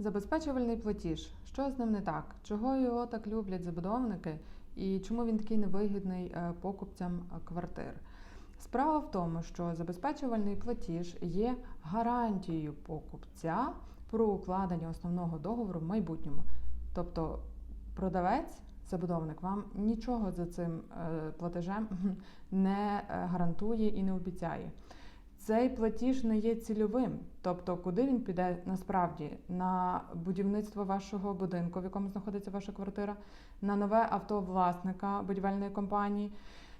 Забезпечувальний платіж. Що з ним не так? Чого його так люблять забудовники і чому він такий невигідний е, покупцям квартир? Справа в тому, що забезпечувальний платіж є гарантією покупця про укладення основного договору в майбутньому. Тобто продавець, забудовник вам нічого за цим е, платежем не е, гарантує і не обіцяє. Цей платіж не є цільовим, тобто куди він піде насправді на будівництво вашого будинку, в якому знаходиться ваша квартира, на нове авто власника будівельної компанії,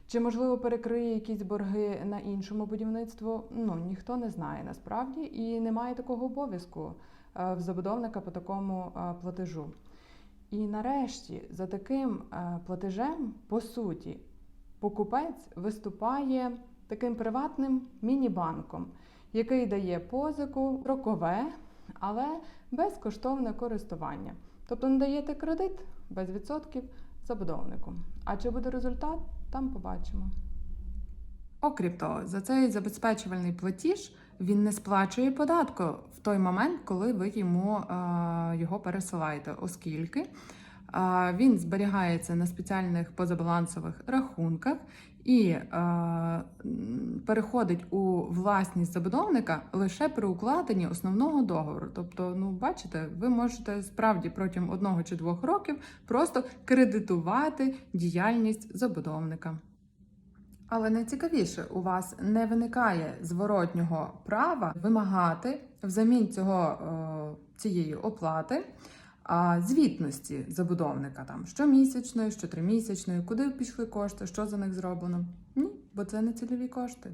чи можливо перекриє якісь борги на іншому будівництву. Ну ніхто не знає насправді і немає такого обов'язку е, в забудовника по такому е, платежу. І нарешті за таким е, платежем, по суті, покупець виступає таким приватним міні-банком, який дає позику рокове, але безкоштовне користування. Тобто надаєте кредит без відсотків забудовнику. А чи буде результат, там побачимо. Окрім того, за цей забезпечувальний платіж він не сплачує податку в той момент, коли ви йому е, його пересилаєте, оскільки він зберігається на спеціальних позабалансових рахунках і е, переходить у власність забудовника лише при укладенні основного договору. Тобто, ну бачите, ви можете справді протягом одного чи двох років просто кредитувати діяльність забудовника. Але найцікавіше, у вас не виникає зворотнього права вимагати взамін цього е, цієї оплати звітності забудовника там щомісячної, щотримісячної, куди пішли кошти, що за них зроблено. Ні, бо це не цільові кошти.